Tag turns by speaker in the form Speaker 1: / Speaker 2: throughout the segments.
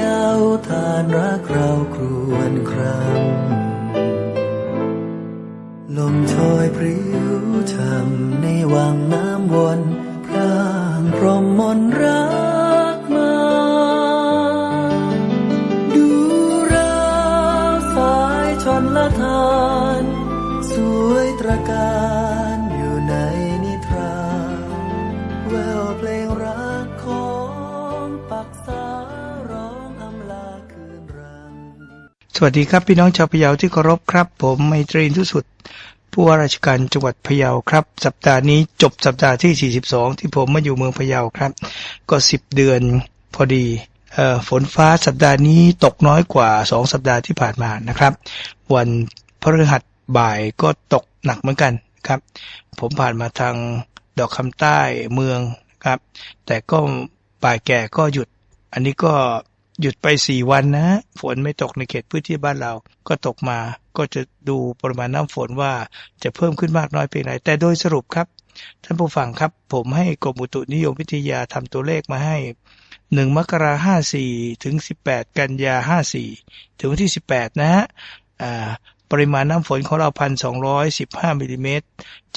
Speaker 1: ยาวทานรักเราครวนครำลมถอยพริ้วช่ำในวังน้ำวน สวั
Speaker 2: สดีครับพี่น้องชาวพะเยาที่เคารพครับ ผมไมตรีนทุสุด ผู้ว่าราชการจังหวัดพะเยาครับ สัปดาห์นี้จบสัปดาห์ที่ 42 ที่ผมมาอยู่เมืองพะเยาครับ ก็ 10 เดือนพอดีเอ่อฝนฟ้าสัปดาห์นี้ตกน้อยกว่า 2 สัปดาห์ที่ผ่านมานะครับ วันพฤหัสบ่ายก็ตกหนักเหมือนกันครับ ผมผ่านมาทางดอกคำใต้เมืองครับ แต่ก็บ่ายแก่ก็หยุด อันนี้ก็ หยุดไปสี่วันนะ ฝนไม่ตกในเขตพื้นที่บ้านเรา ก็ตกมาก็จะดูปริมาณน้ำฝนว่าจะเพิ่มขึ้นมากน้อยเพียงไรแต่โดยสรุปครับ ท่านผู้ฟังครับ ผมให้กรมอุตุนิยมวิทยาทำตัวเลขมาให้หนึ่งมกราห้าสี่ถึงสิบแปดกันยาห้าสี่ถึงวันที่สิบแปดนะฮะปริมาณน้ำฝนของเราพันสองร้อยสิบห้ามิลลิเมตร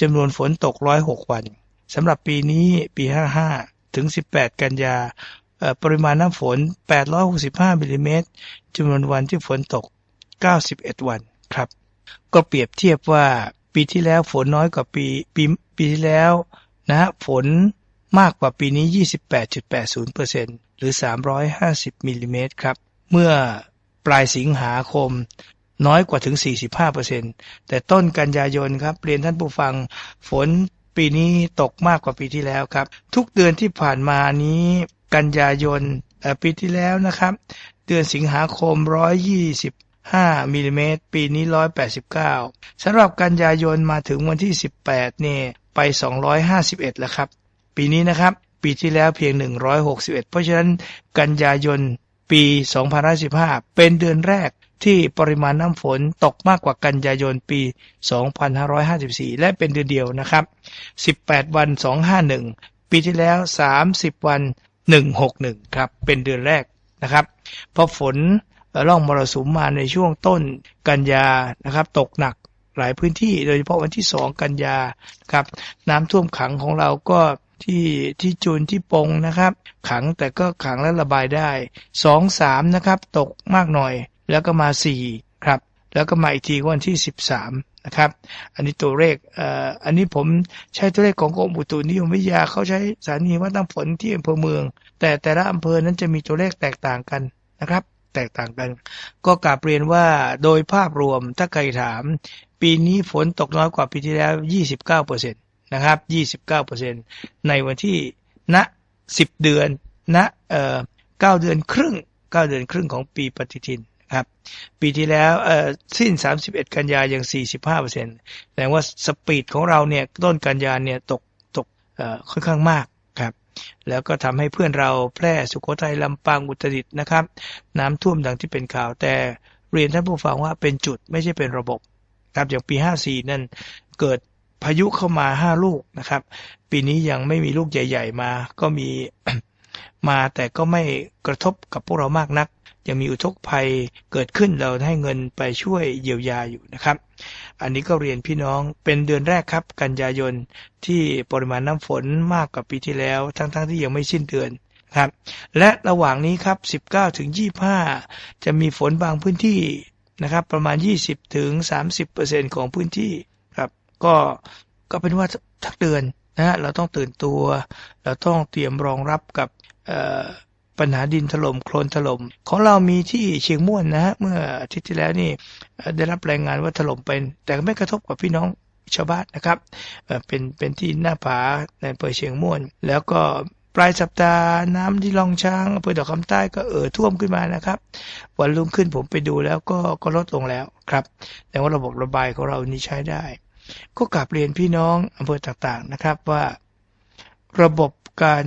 Speaker 2: จำนวนฝนตกร้อยหกวันสำหรับปีนี้ปีห้าห้าถึงสิบแปดกันยา ปริมาณน้ำฝน 865มิลลิเมตรจำนวนวันที่ฝนตก 91 วันครับ ก็เปรียบเทียบว่าปีที่แล้วฝนน้อยกว่าปีปีปีที่แล้วนะฮะฝนมากกว่าปีนี้ 28.80%หรือ 350มิลลิเมตรครับ เมื่อปลายสิงหาคมน้อยกว่าถึง 45%แต่ต้นกันยายนครับเรียนท่านผู้ฟังฝนปีนี้ตกมากกว่าปีที่แล้วครับ ทุกเดือนที่ผ่านมานี้ กันยายนปีที่แล้วนะครับ เดือนสิงหาคม 125มิลลิเมตรปีนี้ 189 สำหรับกันยายนมาถึงวันที่ 18เนี่ยไป 251 แล้วครับ ปีนี้นะครับ ปีที่แล้วเพียง 161 เพราะฉะนั้นกันยายนปี 2015 เป็นเดือนแรกที่ปริมาณน้ำฝนตกมากกว่ากันยายนปี 2554 และเป็นเดือนเดียวนะครับ 18 วัน 251 ปีที่แล้ว 30 วัน 161 ครับ เป็นเดือนแรกนะครับพราะฝนล่อร่องมรสุมมาในช่วงต้นกันยานะครับ ตกหนักหลายพื้นที่โดยเฉพาะวันที่ 2 กันยาครับ น้ำท่วมขังของเราก็ที่ที่จูนที่ปงนะครับ ขังแต่ก็ขังและระบายได้ 2 3 นะครับ ตกมากหน่อย แล้วก็มา 4 ครับ แล้วก็มาอีกทีวันที่ 13 นะครับ อันนี้ตัวเลขเอ่ออันนี้ผมใช้ตัวเลขของกรมอุตุนิยมวิทยาเขาใช้สถานีวัดน้ำฝนที่อำเภอเมือง แต่แต่ละอำเภอนั้นจะมีตัวเลขแตกต่างกันนะครับ แตกต่างกัน ก็กลับเรียนว่าโดยภาพรวมถ้าใครถาม ปีนี้ฝนตกน้อยกว่าปีที่แล้ว 29%นะครับ 29%ในวันที่ณ10 เดือนณเอ่อ9เดือนครึ่ง 9 เดือนครึ่งของปีปฏิทิน ครับ ปีที่แล้วเอ่อสิ้น 31 กันยายัง45%แสดงว่าสปีดของเราเนี่ยต้นกันยาเนี่ยตกตกเอ่อค่อนข้างมากครับ แล้วก็ทำให้เพื่อนเราแพร่สุโขทัยลำปางอุตรดิตถ์นะครับ น้ำท่วมดังที่เป็นข่าวแต่เรียนท่านผู้ฟังว่าเป็นจุดไม่ใช่เป็นระบบครับอย่างปี 54 นั่นเกิดพายุเข้ามา 5 ลูกนะครับ ปีนี้ยังไม่มีลูกใหญ่ ๆ มาก็มีมาแต่ก็ไม่กระทบกับพวกเรามากนัก ยังมีอุทกภัยเกิดขึ้นเราให้เงินไปช่วยเยียวยาอยู่นะครับ อันนี้ก็เรียนพี่น้องเป็นเดือนแรกครับ กันยายนที่ปริมาณน้ำฝนมากกว่าปีที่แล้ว ทั้งๆทที่ยังไม่สิ้นเดือนครับ และระหว่างนี้ครับ 19ถึง25 จะมีฝนบางพื้นที่นะครับ ประมาณ 20ถึง30%ของพื้นที่ครับ ก็ก็เป็นว่าทักเดือนนะฮะเราต้องตื่นตัว เราต้องเตรียมรองรับกับเอ่อ ปัญหาดินถล่มโคลนถล่มของเรามีที่เชียงม่วนนะฮะเมื่ออาทิตย์ที่แล้วนี่ได้รับรายงานว่าถล่มเป็น แต่ไม่กระทบกับพี่น้องชาวบ้านนะครับเป็นเป็นที่หน้าผาในอำเภอเชียงม่วน แล้วก็ปลายสัปดาห์น้ำที่ลองช้างอำเภอดอกคำใต้ก็เอ่อท่วมขึ้นมานะครับ วันรุ่งขึ้นผมไปดูแล้วก็ก็ลดลงแล้วครับ แต่ว่าระบบระบายของเรานี่ใช้ได้ ก็กลับเรียนพี่น้องอำเภอต่างๆนะครับว่า ระบบการ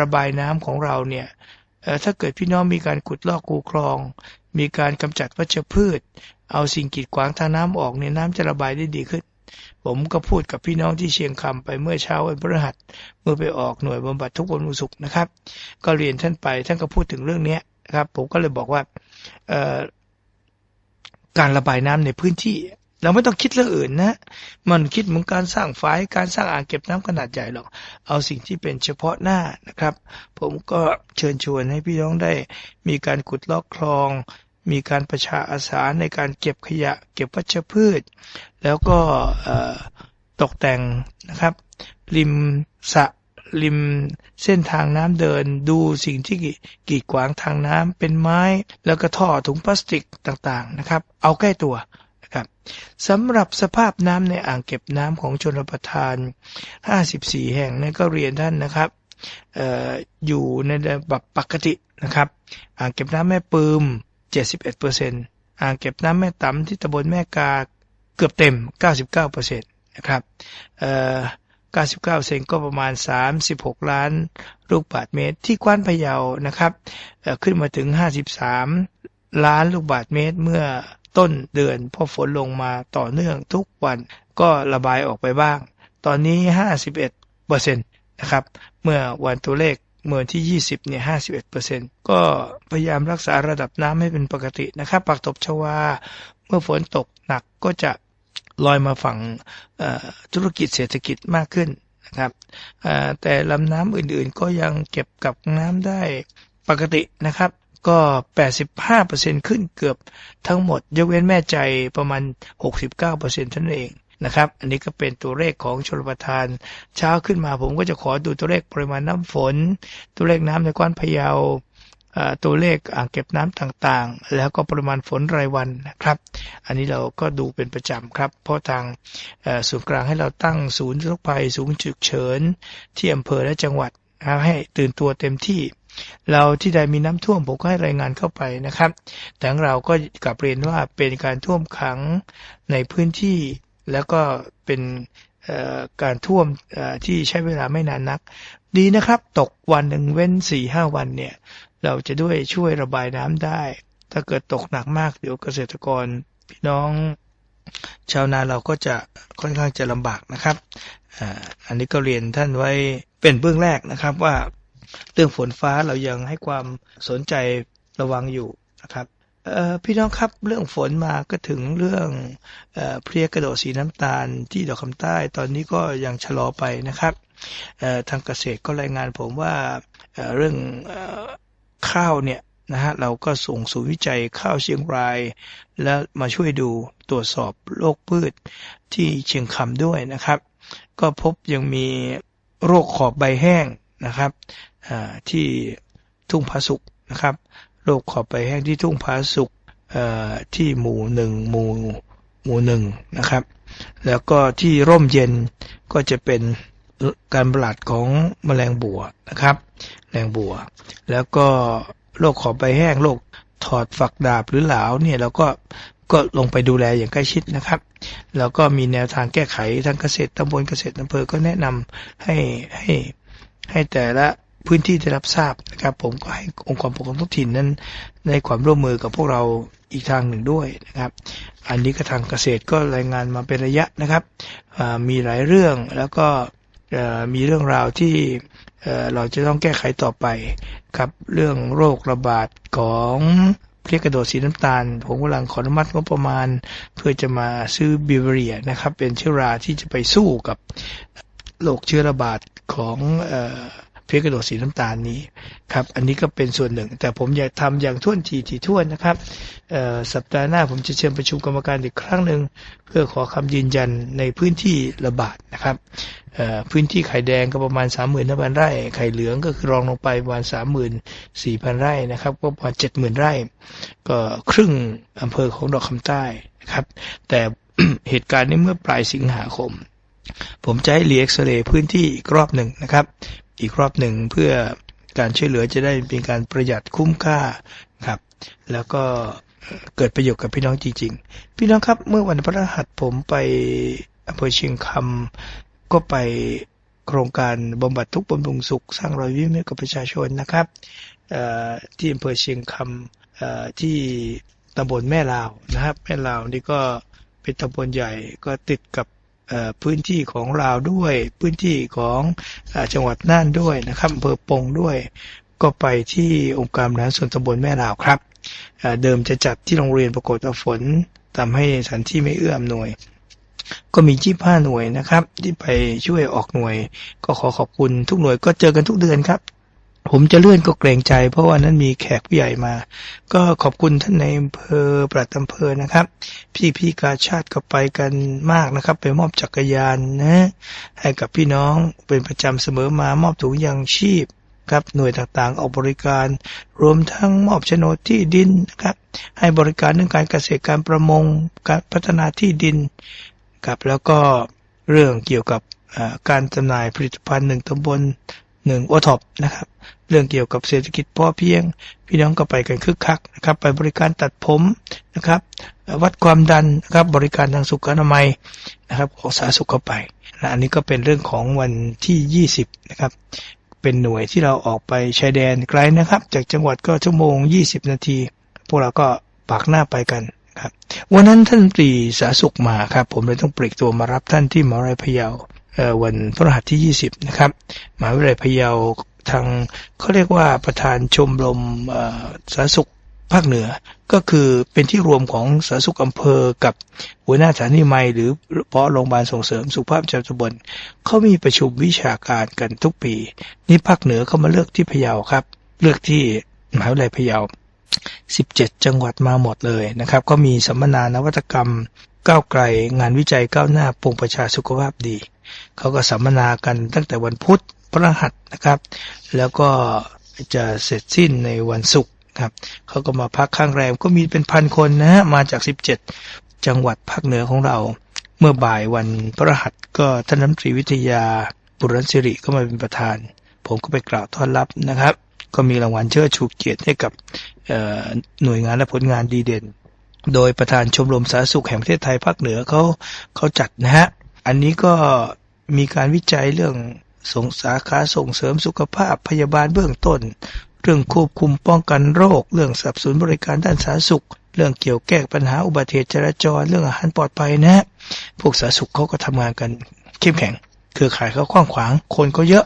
Speaker 2: ระบายน้ำของเราเนี่ย ถ้าเกิดพี่น้องมีการขุดลอกคูคลอง มีการกำจัดวัชพืช เอาสิ่งกีดขวางทางน้ำออกเนี่ยน้ำจะระบายได้ดีขึ้น ผมก็พูดกับพี่น้องที่เชียงคำไปเมื่อเช้าวันพฤหัสเมื่อไปออกหน่วยบำบัดทุกวันศุกร์นะครับ ก็เรียนท่านไปท่านก็พูดถึงเรื่องเนี้ยนะครับ ผมก็เลยบอกว่าการระบายน้ำในพื้นที่ เราไม่ต้องคิดเรื่องอื่นนะ มันคิดเหมือนการสร้างฝายการสร้างอ่างเก็บน้ำขนาดใหญ่หรอก เอาสิ่งที่เป็นเฉพาะหน้านะครับ ผมก็เชิญชวนให้พี่น้องได้ มีการขุดลอกคลอง มีการประชาอาสาในการเก็บขยะ เก็บวัชพืช แล้วก็ตกแต่งนะครับ ริมสระริมเส้นทางน้ำเดินดูสิ่งที่กีดขวางทางน้ำเป็นไม้ แล้วก็ท่อถุงพลาสติกต่างๆนะครับ เอาใกล้ตัว ครับสำหรับสภาพน้ำในอ่างเก็บน้ำของชนประทาน 54 แห่งนั้นก็เรียนท่านนะครับอออยู่ในระดับปกตินะครับ อ่างเก็บน้ำแม่ปืม 71%อ่างเก็บน้ำแม่ตำที่ตำบลแม่กาเกือบเต็ม 99%นะครับเอ่อ99 เซนก็ประมาณ 36 ล้านลูกบาศก์เมตร ที่กว้านพะเยานะครับขึ้นมาถึง 53 ล้านลูกบาศก์เมตรเมื่อ ต้นเดือนพอฝนลงมาต่อเนื่องทุกวันก็ระบายออกไปบ้าง ตอนนี้ 51เปอร์เซ็นต์นะครับ เมื่อวันตัวเลขเมื่อที่ 20 เนี่ย 51เปอร์เซ็นต์ก็พยายามรักษาระดับน้ำให้เป็นปกตินะครับปักตบชวา เมื่อฝนตกหนักก็จะลอยมาฝั่งธุรกิจเศรษฐกิจมากขึ้นนะครับแต่ลำน้ำอื่นๆก็ยังเก็บกับน้ำได้ปกตินะครับ ก็ 85%ขึ้นเกือบทั้งหมด ยกเว้นแม่ใจประมาณ 69%เท่านั้นเองนะครับ อันนี้ก็เป็นตัวเลขของชลประทาน เช้าขึ้นมาผมก็จะขอดูตัวเลขปริมาณน้ำฝน ตัวเลขน้ำในกว้านพะเยาตัวเลขอ่างเก็บน้ำต่างๆ แล้วก็ปริมาณฝนรายวันนะครับ อันนี้เราก็ดูเป็นประจำครับ เพราะทางศูนย์กลางให้เราตั้งศูนย์ทุกภัยศูนย์ฉุกเฉินที่อำเภอและจังหวัด ให้ตื่นตัวเต็มที่ เราที่ใดมีน้ำท่วมผมก็ให้รายงานเข้าไปนะครับ แต่เราก็กลับเรียนว่าเป็นการท่วมขังในพื้นที่ แล้วก็เป็นการท่วมที่ใช้เวลาไม่นานนัก ดีนะครับ ตกวันหนึ่งเว้นสี่ห้าวันเนี่ย เราจะด้วยช่วยระบายน้ำได้ ถ้าเกิดตกหนักมากเดี๋ยวเกษตรกร พี่น้องชาวนาเราก็จะค่อนข้างจะลำบากนะครับ อันนี้ก็เรียนท่านไว้เป็นเบื้องแรกนะครับว่าเรื่องฝนฟ้าเรายังให้ความสนใจระวังอยู่นะครับพี่น้องครับเรื่องฝนมาก็ถึงเรื่องเอเพลียกระโดดสีน้ำตาลที่ดอกคำใต้ ตอนนี้ก็ยังชะลอไปนะครับทางเกษตรก็รายงานผมว่าเเรื่องอข้าวเนี่ยนะฮะเราก็ส่งศูนย์วิจัยข้าวเชียงราย แล้วมาช่วยดูตรวจสอบโรคพืชที่เชียงคำด้วยนะครับ ก็พบยังมีโรคขอบใบแห้งนะครับที่ทุ่งผาสุกนะครับโรคขอบใบแห้งที่ทุ่งผาสุกที่หมู่หนึ่งหมู่หมู่หนึ่งนะครับ แล้วก็ที่ร่มเย็นก็จะเป็นการประหลาดของแมลงบัวนะครับแมลงบัว แล้วก็โรคขอบใบแห้งโรคถอดฝักดาบหรือเหลาเนี่ยเราก็ ก็ลงไปดูแลอย่างใกล้ชิดนะครับ แล้วก็มีแนวทางแก้ไขทางเกษตรตำบลเกษตรอำเภอก็แนะนำให้ให้ให้แต่ละพื้นที่ได้รับทราบนะครับ ผมก็ให้องค์กรปกครองท้องถิ่นนั้นในความร่วมมือกับพวกเราอีกทางหนึ่งด้วยนะครับ อันนี้ก็ทางเกษตรก็รายงานมาเป็นระยะนะครับมีหลายเรื่องแล้วก็มีเรื่องราวที่เอ่อเราจะต้องแก้ไขต่อไปครับเรื่องโรคระบาดของ เรียกกระโดดสีน้ำตาล ผมกำลังขออนุมัติงบประมาณ เพื่อจะมาซื้อบิวเรียนะครับ เป็นเชื้อราที่จะไปสู้กับโรคเชื้อระบาดของ เพลี้ยกระโดดสีน้ำตาลนี้ครับอันนี้ก็เป็นส่วนหนึ่ง แต่ผมอยากทำอย่างท่วนทีทีท่วนนะครับสัปดาห์หน้าผมจะเชิญประชุมกรรมการอีกครั้งหนึ่งเพื่อขอคำยืนยันในพื้นที่ระบาดนะครับพื้นที่ไข่แดงก็ประมาณ 3 5 0 0 0 0 ไร่ ไข่เหลืองก็คือรองลงไปประมาณ 34,000 ไร่นะครับ ก็ประมาณ 70,000 ไร่ ก็ครึ่งอำเภอของดอกคำใต้นะครับ แต่เหตุการณ์นี้เมื่อปลายสิงหาคม ผมจะให้เรีเอ็กซเรย์พื้นที่อีกรอบหนึ่งนะครับ อีกรอบหนึ่งเพื่อการช่วยเหลือจะได้เป็นการประหยัดคุ้มค่าครับ แล้วก็เกิดประโยชน์กับพี่น้องจริง ๆ พี่น้องครับเมื่อวันพฤหัสผมไปอำเภอเชียงคำก็ไปโครงการบำบัดทุกข์บำรุงสุข สร้างรอยยิ้มให้กับประชาชนนะครับเอ่อที่อำเภอเชียงคำที่ตำบลแม่ลาวนะครับ แม่ลาวนี่ก็เป็นตำบลใหญ่ก็ติดกับ พื้นที่ของลาวด้วย พื้นที่ของจังหวัดน่านด้วยนะครับอำเภอปงด้วย ก็ไปที่องค์การบริหารส่วนตำบลแม่ลาวครับเดิมจะจัดที่โรงเรียนปรากฏว่าฝนทำให้สถานที่ไม่เอื้ออำนวย ก็มียี่ห้าหน่วยนะครับ ที่ไปช่วยออกหน่วย ก็ขอขอบคุณทุกหน่วยก็เจอกันทุกเดือนครับ ผมจะเลื่อนก็เกรงใจ เพราะว่านั้นมีแขกผู้ใหญ่มา ก็ขอบคุณท่านในอำเภอปลัดอำเภอนะครับ พี่พี่กาชาติก็ไปกันมากนะครับ ไปมอบจักรยานนะ ให้กับพี่น้องเป็นประจำเสมอมามอบถุงยางชีพครับหน่วยต่างๆออกบริการ รวมทั้งมอบโฉนดที่ดินนะครับให้บริการเรื่องการเกษตรการประมงการพัฒนาที่ดินครับแล้วก็เรื่องเกี่ยวกับการจำหน่ายผลิตภัณฑ์หนึ่งตำบล หนึ่งโอท็อปนะครับเรื่องเกี่ยวกับเศรษฐกิจพอเพียง พี่น้องก็ไปกันคึกคักนะครับไปบริการตัดผมนะครับ วัดความดันนะครับบริการทางสุขอนามัยนะครับของสาธารณสุขเข้าไปนะอันนี้ก็เป็นเรื่องของวันที่ 20นะครับเป็นหน่วยที่เราออกไปชายแดนไกลนะครับ จากจังหวัดก็ชั่วโมง 20 นาที พวกเราก็ปากหน้าไปกันครับวันนั้นท่านตรีสาธารณสุขมาครับผมเลยต้องปลีกตัวมารับท่านที่มหาวิทยาลัยพะเยา วันพฤหัสที่ 20 นะครับมหาวิทยาลัยพะเยาทางเขาเรียกว่าประธานชมรมสาธารณสุขภาคเหนือก็คือเป็นที่รวมของสาธารณสุขอำเภอกับหัวหน้าสถานีไมหรือเพาะโรงพยาบาลส่งเสริมสุขภาพประจำตำบลเขามีประชุมวิชาการกันทุกปี นี่ภาคเหนือเขามาเลือกที่พะเยาครับ เลือกที่มหาวิทยาลัยพะเยา 17 จังหวัดมาหมดเลยนะครับ ก็มีสัมมนานวัตกรรมก้าวไกลงานวิจัยก้าวหน้าปรงประชาสุขภาพดี เขาก็สัมมนากันตั้งแต่วันพุธพฤหัสนะครับ แล้วก็จะเสร็จสิ้นในวันศุกร์ครับเขาก็มาพักข้างแรมก็มีเป็นพันคนนะฮะมาจาก 17 จังหวัดภาคเหนือของเรา เมื่อบ่ายวันพฤหัสก็ท่านรัฐมนตรีวิทยาบุรณสิริก็มาเป็นประธาน ผมก็ไปกล่าวต้อนรับนะครับ ก็มีรางวัลเชิดชูเกียรติให้กับหน่วยงานและผลงานดีเด่น โดยประธานชมรมสาธารณสุขแห่งประเทศไทยภาคเหนือเขาเขาจัดนะฮะ อันนี้ก็มีการวิจัยเรื่องส่งสาขาส่งเสริมสุขภาพพยาบาลเบื้องต้น เรื่องควบคุมป้องกันโรค เรื่องสับสนบริการด้านสาธารณสุข เรื่องเกี่ยวแก้ปัญหาอุบัติเหตุจราจร เรื่องอาหารปลอดภัยนะฮะพวกสาธารณสุขเขาก็ทำงานกันเข้มแข็ง เครือข่ายเขากว้างขวาง คนก็เยอะ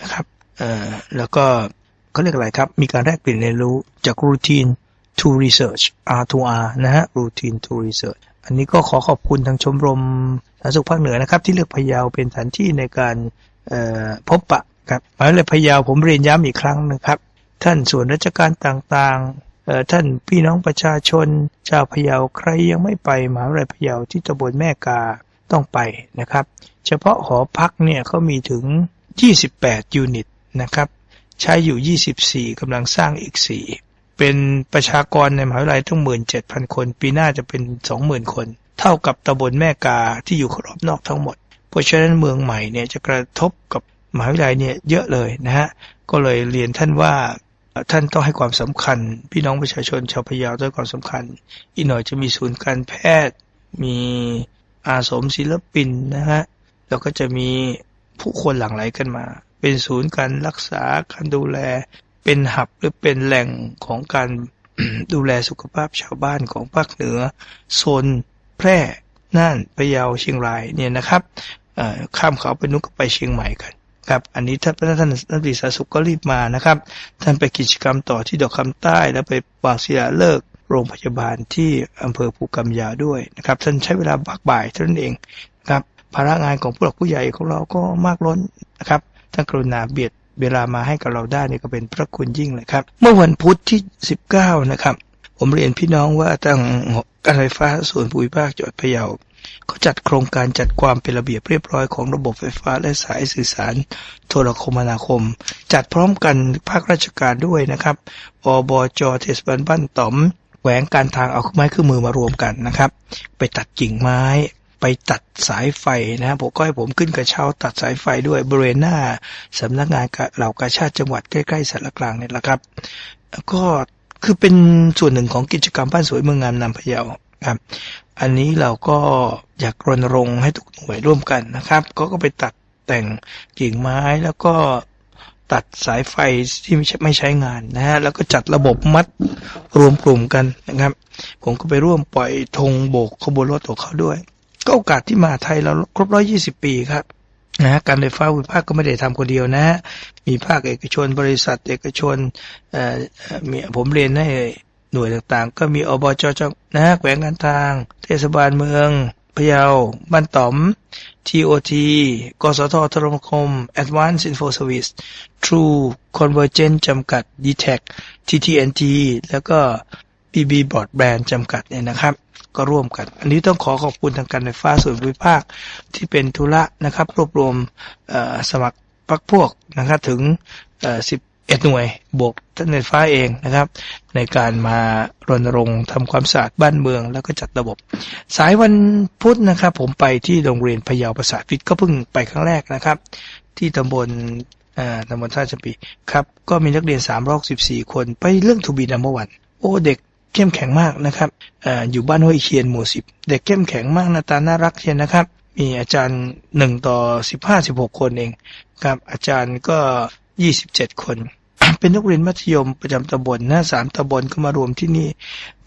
Speaker 2: นะครับเอ่อแล้วก็เขาเรียกอะไรครับ มีการแลกเปลี่ยนเรียนรู้จาก routine to research R to R นะฮะ routine to research อันนี้ก็ขอขอบคุณทางชมรมสาธารณสุขภาคเหนือนะครับ ที่เลือกพะเยาเป็นสถานที่ในการพบปะครับหมายเลยพะเยาผมเรียนย้ำอีกครั้งนะครับ ท่านส่วนราชการต่างๆ ท่านพี่น้องประชาชน ชาวพะเยาใครยังไม่ไปมหาวิทยาลัยพะเยาที่ตำบลแม่กาต้องไปนะครับ เฉพาะหอพักเนี่ยเขามีถึง 28 ยูนิตนะครับ ใช้อยู่ 24กำลังสร้างอีก 4 เป็นประชากรในมหาวิทยาลัยทั้งหมื่นเจ็ดพันคน ปีหน้าจะเป็น20,000คน เท่ากับตำบลแม่กาที่อยู่รอบนอกทั้งหมด เพราะฉะนั้นเมืองใหม่เนี่ยจะกระทบกับมหาวิทยาลัยเนี่ยเยอะเลยนะฮะก็เลยเรียนท่านว่าท่านต้องให้ความสำคัญ พี่น้องประชาชนชาวพะเยาต้องให้ความสำคัญ อีกหน่อยจะมีศูนย์การแพทย์ มีอาสมศิลปินนะฮะแล้วก็จะมีผู้คนหลั่งไหลกันมา เป็นศูนย์การรักษาการดูแล เป็นหับหรือเป็นแหล่งของการดูแลสุขภาพชาวบ้านของภาคเหนือโซนแพร่น่านพะเยาเชียงรายเนี่ยนะครับข้ามเขาไปนุกก็ไปเชียงใหม่กันครับอันนี้ท่านท่านท่านรัฐมนตรีสาสุขก็รีบมานะครับ ท่านไปกิจกรรมต่อที่ดอกคำใต้แล้วไปวางศิลาฤกษ์โรงพยาบาลที่อำเภอภูกำยาด้วยนะครับ ท่านใช้เวลาบักบ่ายเท่านั้นเองนะครับภาระงานของผู้หลักผู้ใหญ่ของเราก็มากล้นนะครับท่านกรุณาเบียด เวลามาให้กับเราได้นี่ก็เป็นพระคุณยิ่งเลยครับ เมื่อวันพุธที่ 19 นะครับ ผมเรียนพี่น้องว่าทางการไฟฟ้าส่วนภูมิภาคจังหวัดพะเยาเขาจัดโครงการจัดความเป็นระเบียบเรียบร้อยของระบบไฟฟ้าและสายสื่อสาร โทรคมนาคม จัดพร้อมกันภาคราชการด้วยนะครับอบจเทศบาลบ้านต๋อมแหวงการทางเอาไม้เครื่องมือมารวมกันนะครับ ไปตัดกิ่งไม้ ไปตัดสายไฟนะครับผมก็ให้ผมขึ้นกระเช้าตัดสายไฟด้วยบริเวณหน้าสำนักงานเหล่ากาชาติจังหวัดใกล้ๆสารกลางเนี่ยแหละครับ ก็คือเป็นส่วนหนึ่งของกิจกรรมบ้านสวยเมืองงามนำพะเยาครับอันนี้เราก็อยากรณรงค์ให้ทุกหน่วยร่วมกันนะครับ ก็ก็ไปตัดแต่งกิ่งไม้แล้วก็ตัดสายไฟที่ไม่ใช่ไม่ใช้งานนะฮะแล้วก็จัดระบบมัดรวมกลุ่มกันนะครับ ผมก็ไปร่วมปล่อยธงโบกขบวนรถของเขาด้วย ก็โอกาสที่มาไทยเราครบร้อยยี่สิบปีครับนะการไฟฟ้าภูมิภาคก็ไม่ได้ทำคนเดียวนะ มีภาคเอกชนบริษัท เอกชนเอ่อมีผมเรียนให้หน่วยต่างๆ ก็มีอบจจนะแขวงการทาง เทศบาลเมืองพะเยาบ้านต๋อม TOT กสทโทรคม Advanced Info Service True Convergent จำกัด d t a c TTNT แล้วก็ BB Broadband จำกัดเนี่ยนะครับ ก็ร่วมกัน อันนี้ต้องขอขอบคุณทางการไฟฟ้าส่วนภูมิภาคที่เป็นธุระนะครับ รวบรวมสมัครพรรคพวกนะครับถึง 11 หน่วยบวกท่านไฟฟ้าเองนะครับ ในการมารณรงค์ทำความสะอาดบ้านเมือง แล้วก็จัดระบบ สายวันพุธนะครับ ผมไปที่โรงเรียนพยาประสาทวิทย์ก็เพิ่งไปครั้งแรกนะครับ ที่ตำบลตำบลท่าจำปีครับ ก็มีนักเรียน 314 คนไปเรื่องทูบีนัมเบอร์วัน โอ้เด็ก เข้มแข็งมากนะครับออยู่บ้านห้วยเคียนหมู่สิบเด็กเข้มแข็งมากหน้าตาน่ารักเชียวนะครับ มีอาจารย์หนึ่งต่อสิบห้าสิบหกคนเองครับอาจารย์ก็ยี่สิบเจ็ดคน เป็นนักเรียนมัธยมประจำตำบลนะสามตำบลก็มารวมที่นี่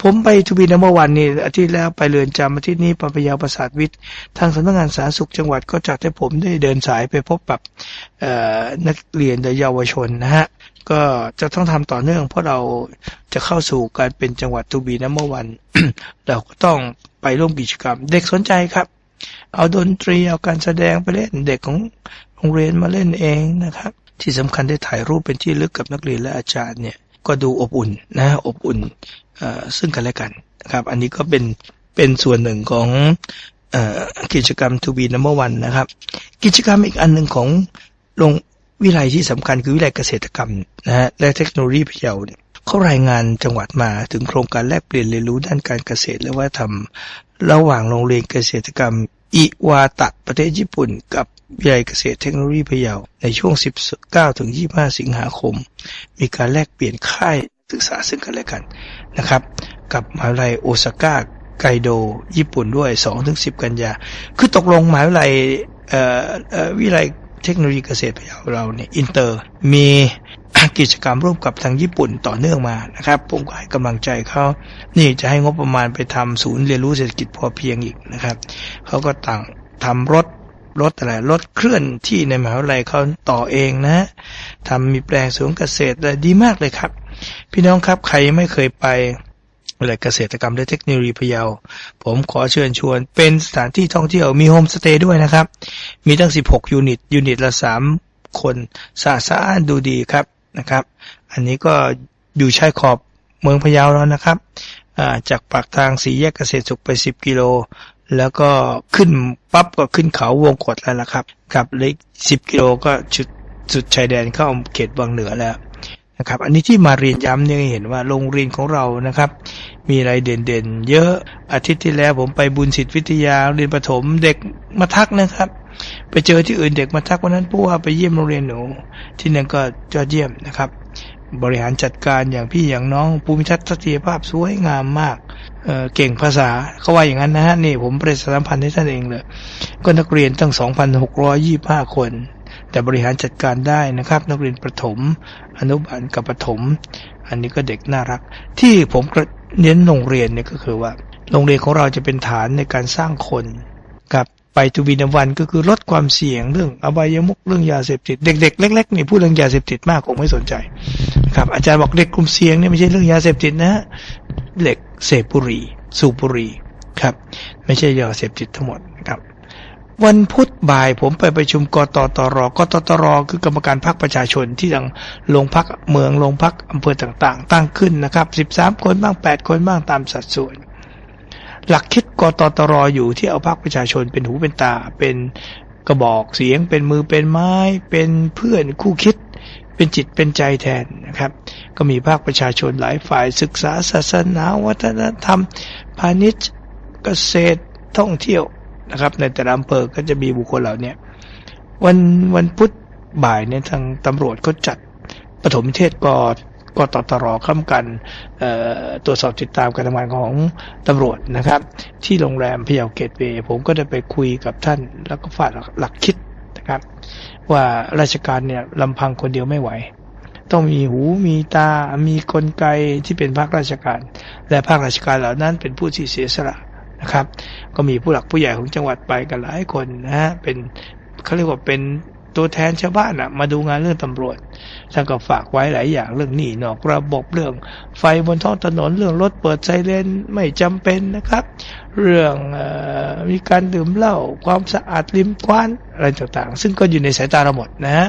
Speaker 2: ผมไปทูบีนัมเบอวันนี่อาทิตย์แล้วไปเรือนจำอาทิตย์นี้ไปยาประสาทวิทย์ทางสำนักงานสาธารณสุขจังหวัดก็จัดให้ผมได้เดินสายไปพบกับนักเรียนและเยาวชนนะฮะ ก็จะต้องทำต่อเนื่อง เพราะเราจะเข้าสู่การเป็นจังหวัดทูบีนัมเบอร์วันเราก็ต้องไปร่วมกิจกรรม เด็กสนใจครับ เอาดนตรีเอาการแสดงไปเล่นเด็กของโรงเรียนมาเล่นเองนะครับ ที่สำคัญได้ถ่ายรูปเป็นที่ลึกกับนักเรียนและอาจารย์เนี่ยก็ดูอบอุ่นนะอบอุ่นเอ่อซึ่งกันและกันนะครับ อันนี้ก็เป็นเป็นส่วนหนึ่งของอกิจกรรมทูบีนัมเบอร์วันนะครับ กิจกรรมอีกอันหนึ่งของโรง วิไลที่สำคัญคือวิไลเกษตรกรรมนะฮะและเทคโนโลยีพะเยาเนี่ยเขารายงานจังหวัดมาถึงโครงการแลกเปลี่ยนเรียนรู้ด้านการเกษตรและวัฒนธรรม ระหว่างโรงเรียนเกษตรกรรม อิวาตะประเทศญี่ปุ่น กับวิทยาลัยเกษตรเทคโนโลยีพะเยาในช่วง 19 ถึง 25 สิงหาคม มีการแลกเปลี่ยนค่ายศึกษาซึ่งกันและกันนะครับ กับมหาวิทยาลัยโอซาก้าไกโด ญี่ปุ่นด้วย 2-10 กันยา คือตกลงมหาวิทยาลัยวิทยาลัย เทคโนโลยีเกษตรพะเยาเราเนี่ยอินเตอร์มีกิจกรรมร่วมกับทางญี่ปุ่นต่อเนื่องมานะครับผมก็ให้กำลังใจเขานี่จะให้งบประมาณไปทำศูนย์เรียนรู้เศรษฐกิจพอเพียงอีกนะครับเขาก็ต่างทำรถรถอะไรรถเคลื่อนที่ในมหาวิทยาลัยเขาต่อเองนะทำมีแปลงสวนเกษตรดีมากเลยครับ พี่น้องครับใครไม่เคยไป อะเกษตรกรรมและเทคโนโลยีพะเยา ผมขอเชิญชวนเป็นสถานที่ท่องเที่ยวมีโฮมสเตย์ด้วยนะครับ มีตั้ง 16 ยูนิต ยูนิตละ 3 คนสะอาดสะอ้านดูดีครับนะครับ อันนี้ก็อยู่ชายขอบเมืองพะเยาแล้วนะครับาจากปากทางสีแยกเกษตรสุขไป 10 กิโล แล้วก็ขึ้นปั๊บก็ขึ้นเขาวงกดแล้วล่ะครับกับเล็ก10 กิโลก็จุดสุดชายแดนเข้าเขตวังเหนือแล้ว นะครับ อันนี้ที่มาเรียนย้ำเนี่ยเห็นว่าโรงเรียนของเรานะครับ มีอะไรเด่นๆ เยอะอาทิตย์ที่แล้วผมไปบุญศิษย์วิทยาเรียนประถมเด็กมาทักนะครับ ไปเจอที่อื่นเด็กมาทักวันนั้นผู้ว่าไปเยี่ยมโรงเรียนหนูที่นั่นก็ยอดเยี่ยมนะครับ บริหารจัดการอย่างพี่อย่างน้องภูมิทัศนียภาพสวยงามมากเเก่งภาษาเขาว่าอย่างนั้นนะฮะนี่ผมประชาสัมพันธ์ให้ท่านเองเลย ก็นักเรียนตั้ง 2,625 คน แต่บริหารจัดการได้นะครับ นักเรียนประถม อนุบาลกับประถม อันนี้ก็เด็กน่ารัก ที่ผมเน้นโรงเรียนเนี่ยก็คือว่า โรงเรียนของเราจะเป็นฐานในการสร้างคนกับไปทูบีนวันก็คือลดความเสี่ยงเรื่องอบายมุกเรื่องยาเสพติด เด็กๆเล็กๆนี่พูดเรื่องยาเสพติดมากคงไม่สนใจครับอาจารย์บอกเด็กกลุ่มเสี่ยงเนี่ยไม่ใช่เรื่องยาเสพติดนะเด็กเสพบุหรี่สูบบุหรี่ครับ ไม่ใช่ยาเสพติดทั้งหมด วันพุธบ่ายผมไปไประชุมกตตรกตตรคือกรรมการพรรคประชาชนที่ทางโรงพักเมืองโรงพักอำเภอต่างๆ ตั้งขึ้นนะครับ 13 คนบ้าง 8 คนบ้างตามสัดส่วน หลักคิดกตตรอยู่ที่เอาพรรคประชาชนเป็นหูเป็นตา เป็นกระบอกเสียง เป็นมือเป็นไม้ เป็นเพื่อนคู่คิด เป็นจิตเป็นใจแทนนะครับ ก็มีภาคประชาชนหลายฝ่ายศึกษาศาสนาวัฒนธรรม พาณิชย์เกษตรท่องเที่ยว นะครับ ในแต่ละอำเภอก็จะมีบุคคลเหล่านี้วันวันพุธบ่ายเนี่ยทางตำรวจก็จัดปฐมเทศกกตตรข้ามกันตรวจสอบติดตามการทำงานของตำรวจนะครับ ที่โรงแรมพยาวเกตเวย์ผมก็ได้ไปคุยกับท่าน แล้วก็ฝากหลักคิดนะครับ ว่าราชการเนี่ยลำพังคนเดียวไม่ไหว ต้องมีหูมีตา มีกลไกที่เป็นภาคราชการ และภาคราชการเหล่านั้นเป็นผู้ที่เสียสละ นะครับ ก็มีผู้หลักผู้ใหญ่ของจังหวัดไปกันหลายคนนะฮะเป็นเขาเรียกว่าเป็นตัวแทนชาวบ้านอะมาดูงานเรื่องตำรวจท่านก็ฝากไว้หลายอย่างเรื่องหนี้นอกระบบเรื่อง ไฟบนท้องถนนเรื่องรถเปิดไซเรนไม่จำเป็นนะครับ เรื่องออมีการดื่มเหล้าความสะอาดริมกว้านอะไรต่างๆ ซึ่งก็อยู่ในสายตาเราหมดนะฮะ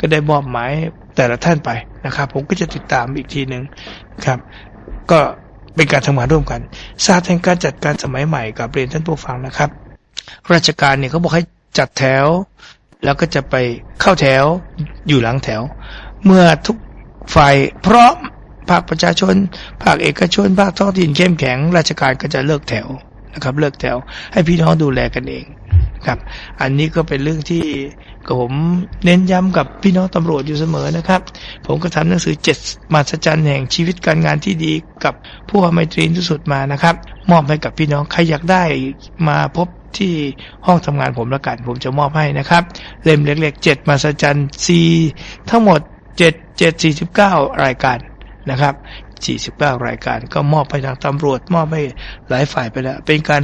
Speaker 2: ก็ได้มอบหมายแต่ละท่านไปนะครับ ผมก็จะติดตามอีกทีหนึ่งครับ ก็ เป็นการทำงานร่วมกัน ศาสตร์แห่งการจัดการสมัยใหม่กับเรียนท่านผู้ฟังนะครับ ราชการเนี่ยเขาบอกให้จัดแถว แล้วก็จะไปเข้าแถวอยู่หลังแถว เมื่อทุกฝ่ายพร้อมภาคประชาชน ภาคเอกชน ภาคท้องถิ่นเข้มแข็ง ราชการก็จะเลิกแถวนะครับ เลิกแถวให้พี่น้องดูแลกันเองครับ อันนี้ก็เป็นเรื่องที่ ผมเน้นย้ำกับพี่น้องตำรวจอยู่เสมอนะครับ ผมก็ทำหนังสือเจ็ดมาสจันแห่งชีวิตการงานที่ดีกับผู้ว่าไมตรีที่สุดมานะครับ มอบให้กับพี่น้องใครอยากได้มาพบที่ห้องทำงานผมละกันผมจะมอบให้นะครับ เล่มเล็กๆเจ็ดมาสจันซีทั้งหมดเจ็ดเจ็ดสี่สิบเก้ารายการนะครับ49 รายการก็มอบไปทางตำรวจ มอบให้หลายฝ่ายไปแล้ว เป็นการ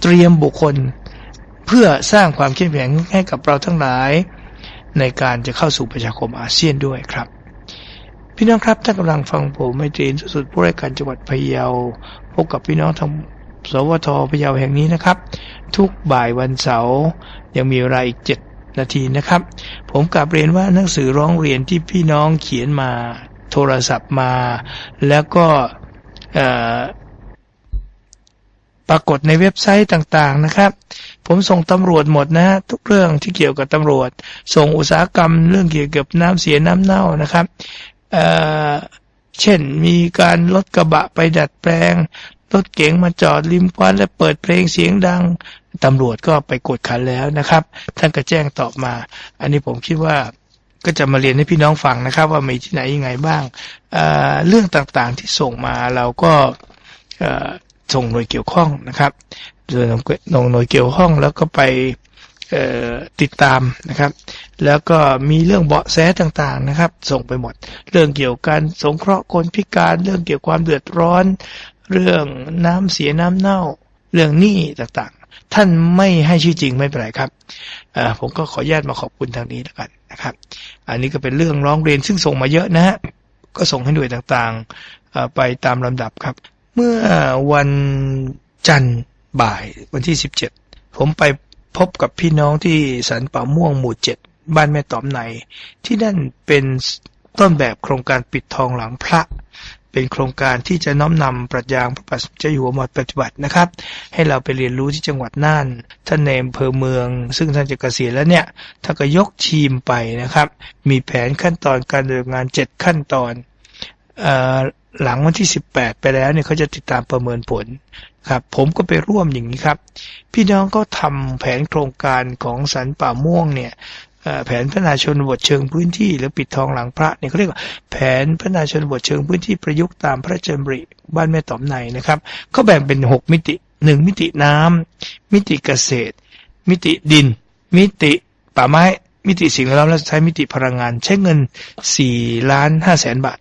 Speaker 2: เตรียมบุคคล เพื่อสร้างความเข้มแข็งให้กับเราทั้งหลาย ในการจะเข้าสู่ประชาคมอาเซียนด้วยครับ พี่น้องครับท่านกำลังฟังผมไมตรีนสุดผู้รายการจังหวัดพะเยาพบกับพี่น้องทางสวทพะเยาแห่งนี้นะครับ ทุกบ่ายวันเสาร์ยังมีเวลาอีกเจ็ดนาทีนะครับ ผมกลับเรียนว่าหนังสือร้องเรียนที่พี่น้องเขียนมาโทรศัพท์มา แล้วก็ ปรากฏในเว็บไซต์ต่างๆนะครับ ผมส่งตำรวจหมดนะฮะทุกเรื่องที่เกี่ยวกับตำรวจ ส่งอุตสาหกรรมเรื่องเกี่ยวกับน้ำเสียน้ำเน่านะครับเเช่นมีการรถกระบะไปดัดแปลงรถเก๋งมาจอดริมควันและเปิดเพลงเสียงดังตำรวจก็ไปกดขันแล้วนะครับ ท่านก็แจ้งตอบมา อันนี้ผมคิดว่าก็จะมาเรียนให้พี่น้องฟังนะครับ ว่ามีที่ไหนยังไงบ้างเเรื่องต่างๆที่ส่งมาเราก็ ส่งหน่วยเกี่ยวข้องนะครับโดยหน่วยเกี่ยวข้องแล้วก็ไปติดตามนะครับ แล้วก็มีเรื่องเบาะแสต่างๆนะครับ ส่งไปหมด เรื่องเกี่ยวกับการสงเคราะห์คนพิการเรื่องเกี่ยวกับความเดือดร้อน เรื่องน้ำเสียน้ำเน่า เรื่องหนี้ต่างๆ ท่านไม่ให้ชื่อจริงไม่เป็นไรครับผมก็ขออนุญาตมาขอบคุณทางนี้แล้วกันนะครับ อันนี้ก็เป็นเรื่องร้องเรียนซึ่งส่งมาเยอะนะฮะก็ส่งให้หน่วยต่างๆไปตามลำดับครับ เมื่อวันจันทร์บ่ายวันที่ 17 ผมไปพบกับพี่น้องที่สันป่าม่วงหมู่เจ็ดบ้านแม่ตอมใน ที่นั่นเป็นต้นแบบโครงการปิดทองหลังพระ เป็นโครงการที่จะน้อมนำปรัชญาพระบาทสมเด็จเจ้าอยู่หัวมาปฏิบัตินะครับ ให้เราไปเรียนรู้ที่จังหวัดน่าน ท่านในอำเภอเมือง ซึ่งท่านจะเกษียณแล้วเนี่ยท่านก็ยกทีมไปนะครับ มีแผนขั้นตอนการดำเนินงานเจ็ดขั้นตอนอ่อ หลังวันที่ 18 ไปแล้วเนี่ยเขาจะติดตามประเมินผลครับผมก็ไปร่วมอย่างนี้ครับ พี่น้องก็ทำแผนโครงการของสันป่าม่วงเนี่ยแผนพัฒนาชนบทเชิงพื้นที่หรือปิดทองหลังพระเนี่ยเขาเรียกว่าแผนพัฒนาชนบทเชิงพื้นที่ประยุกต์ตามพระราชดำริบ้านแม่ตอมในนะครับเขาแบ่งเป็น 6 มิติ 1 มิติน้ำมิติเกษตร มิติดิน มิติป่าไม้มิติสิ่งแวดล้อมและสุดท้มิติพลังงาน ใช้เงิน4ล้าน5แสนบาท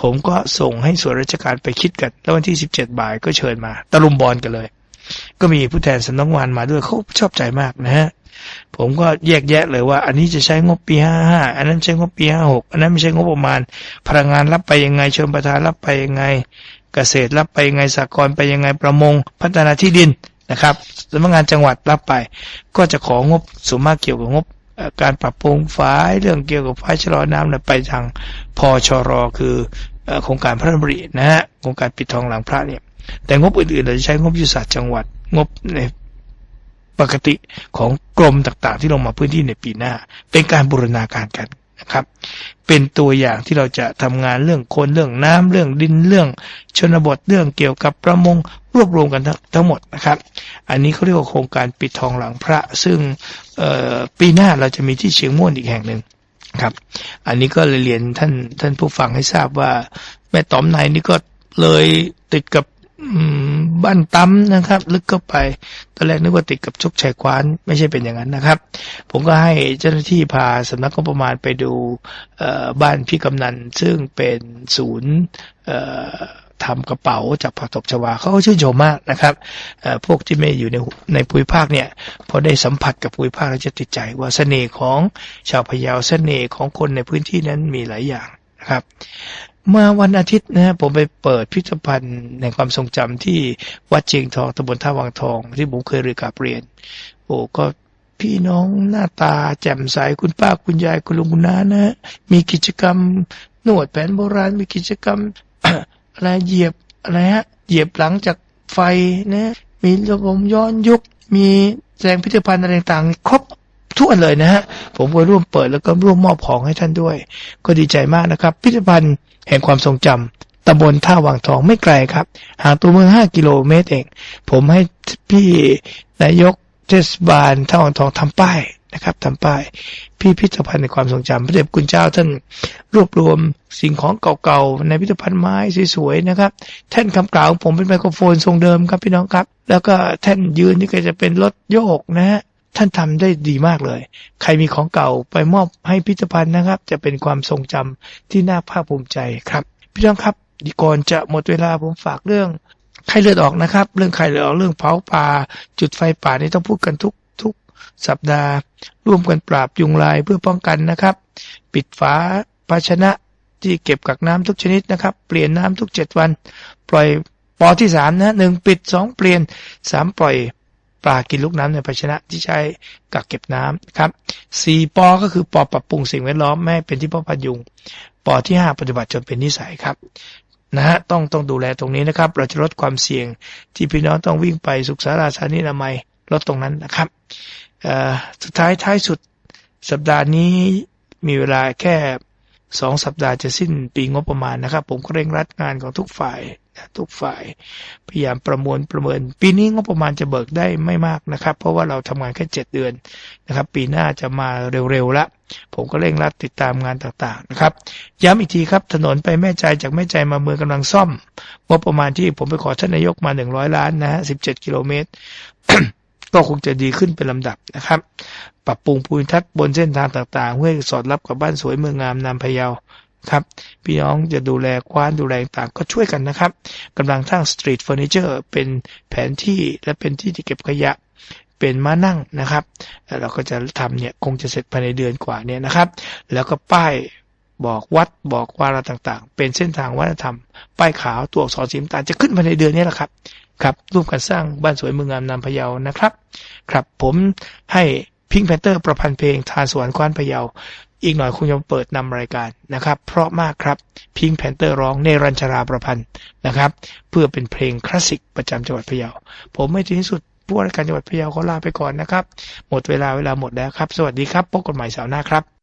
Speaker 2: ผมก็ส่งให้ส่วนราชการไปคิดกัน แล้ววันที่ 17 บ่ายก็เชิญมาตะลุมบอลกันเลย ก็มีผู้แทนสำนักงานมาด้วยเขาชอบใจมากนะฮะผมก็แยกแยะเลยว่า อันนี้จะใช้งบปี 55 อันนั้นใช้งบปี 56 อันนั้นไม่ใช่งบประมาณ พลังงานรับไปยังไง เชนประทานรับไปยังไง เกษตรรับไปยังไงสหกรณ์ไปยังไงประมง พัฒนาที่ดินนะครับสำนักงานจังหวัดรับไป ก็จะของบส่วนมากเกี่ยวกับงบ การปรับปรุงฝายเรื่องเกี่ยวกับฝายชะลอน้ำเนี่ยไปทางพอชรอคือโครงการพระราชดำรินะฮะโครงการปิดทองหลังพระเนี่ยแต่งบอื่นๆเราจะใช้งบยุทธศาสตร์จังหวัดงบในปกติของกรมต่างๆ ที่ลงมาพื้นที่ในปีหน้า เป็นการบูรณาการกันนะครับ เป็นตัวอย่างที่เราจะทำงานเรื่องคนเรื่องน้ำเรื่องดินเรื่องชนบทเรื่องเกี่ยวกับประมง รวบรวมกันทั้งหมดนะครับ อันนี้เขาเรียกว่าโครงการปิดทองหลังพระ ซึ่งปีหน้าเราจะมีที่เชียงม่วนอีกแห่งหนึ่งครับ อันนี้ก็เลยเรียนท่านท่านผู้ฟังให้ทราบว่า แม่ตอมในนี่ก็เลยติดกับบ้านตั้มนะครับ ลึกเข้าไปตอนแรกนึกว่าติดกับชุกชัยควานไม่ใช่เป็นอย่างนั้นนะครับ ผมก็ให้เจ้าหน้าที่พาสำนักงบประมาณไปดูบ้านพี่กำนัน ซึ่งเป็นศูนย์ ทำกระเป๋าจากผักตบชวาเขาก็ชื่นชมมากนะครับพวกที่ไม่อยู่ในในภูมิภาคเนี่ยพอได้สัมผัสกับภูมิภาคแล้วจะติดใจว่าเสน่ห์ของชาวพะเยาเสน่ห์ของคนในพื้นที่นั้นมีหลายอย่างนะครับเมื่อวันอาทิตย์นะผมไปเปิดพิพิธภัณฑ์ในความทรงจำที่วัดเชียงทองตำบลท่าวังทอง ที่ผมเคยเรียนกับเรียน โอ้ก็พี่น้องหน้าตาแจ่มใสคุณป้าคุณยายคุณลุงคุณน้านะ มีกิจกรรมนวดแผนโบราณมีกิจกรรม อะไรเหยียบอะไรฮะเหยียบหลังจากไฟนะมีระบบย้อนยุค มีแสดงพิพิธภัณฑ์อะไรต่างๆ ครบทั่วนเลยนะฮะ ผมก็ร่วมเปิดแล้วก็ร่วมมอบของให้ท่านด้วย ก็ดีใจมากนะครับ พิพิธภัณฑ์แห่งความทรงจำตำบลท่าวังทองไม่ไกลครับห่างตัวเมือง 5 กิโลเมตรเอง ผมให้พี่นายกเทศบาลท่าวังทองทำป้าย นะครับทำป้ายพิพิธภัณฑ์ในความทรงจำพระเดชคุณเจ้าท่านรวบรวมสิ่งของเก่าๆในพิพิธภัณฑ์ไม้สวยๆนะครับ แท่นคำกล่าวของผมเป็นไมโครโฟนทรงเดิมครับพี่น้องครับ แล้วก็แท่นยืนนี่ก็จะเป็นรถโยกนะฮะท่านทำได้ดีมากเลย ใครมีของเก่าไปมอบให้พิพิธภัณฑ์นะครับ จะเป็นความทรงจำที่น่าภาคภูมิใจครับ พี่น้องครับดีก่อนจะหมดเวลาผมฝากเรื่องไข้เลือดออกนะครับ เรื่องไข้เลือดออกเรื่องเผาป่า จุดไฟป่านี่ต้องพูดกันทุก สัปดาห์ ร่วมกันปราบยุงลายเพื่อป้องกันนะครับ ปิดฝาภาชนะที่เก็บกักน้ำทุกชนิดนะครับ เปลี่ยนน้ำทุกเจ็ดวัน ปล่อยปอที่สามนะหนึ่งปิดสองเปลี่ยนสามปล่อยปลากินลูกน้ำในภาชนะที่ใช้กักเก็บน้ำครับสี่ปอก็คือปอปรับปรุงสิ่งแวดล้อมไม่เป็นที่พ่อพันยุงปอที่ห้าปฏิบัติจนเป็นนิสัยครับนะฮะต้องต้องดูแลตรงนี้นะครับ เราจะลดความเสี่ยงที่พี่น้องต้องวิ่งไปสุขสาราสถานีอนามัย ลดตรงนั้นนะครับสุดท้ายท้ายสุดสัปดาห์นี้มีเวลาแค่สองสัปดาห์จะสิ้นปีงบประมาณนะครับ ผมก็เร่งรัดงานของทุกฝ่ายทุกฝ่ายพยายามประมวลประเมิน ปีนี้งบประมาณจะเบิกได้ไม่มากนะครับ เพราะว่าเราทำงานแค่เจ็ดเดือนนะครับ ปีหน้าจะมาเร็วๆละผมก็เร่งรัดติดตามงานต่างๆนะครับ ย้ำอีกทีครับถนนไปแม่ใจจากแม่ใจมาเมืองกำลังซ่อมงบประมาณที่ผมไปขอท่านนายกมาหนึ่งร้อยล้านนะฮะสิบเจ็ดกิโลเมตร ก็คงจะดีขึ้นเป็นลำดับนะครับ ปรับปรุงภูมิทัศน์บนเส้นทางต่างๆ เพื่อให้สอดรับกับบ้านสวยเมืองงามนามพะเยาครับ พี่น้องจะดูแลกว้านดูแลต่างๆก็ช่วยกันนะครับกำลังทั้งสตรีทเฟอร์นิเจอร์เป็นแผนที่และเป็นที่ที่เก็บขยะเป็นม้านั่งนะครับแล้วเราก็จะทำเนี่ยคงจะเสร็จภายในเดือนกว่าเนี่ยนะครับ แล้วก็ป้ายบอกวัดบอกวาระต่างๆ เป็นเส้นทางวัฒนธรรม ป้ายขาวตัวอักษรสีน้ำตาลจะขึ้นภายในเดือนนี้แหละครับ ครับร่วมกันสร้างบ้านสวยเมืองงามนามพะเยานะครับ ครับผมให้พิงแพนเตอร์ประพันธ์เพลงทานสวรรค์ควานพะเยาอีกหน่อยคงจะเปิดนำรายการนะครับ เพราะมากครับพิงแพนเตอร์ร้องเนรัญชราประพันธ์นะครับ เพื่อเป็นเพลงคลาสสิกประจำจังหวัดพะเยาผมไม่ถึงที่สุดผู้ว่าราชการจังหวัดพะเยาขอลาไปก่อนนะครับ หมดเวลาเวลาหมดแล้วครับ สวัสดีครับพบกันใหม่เสาร์หน้าครับ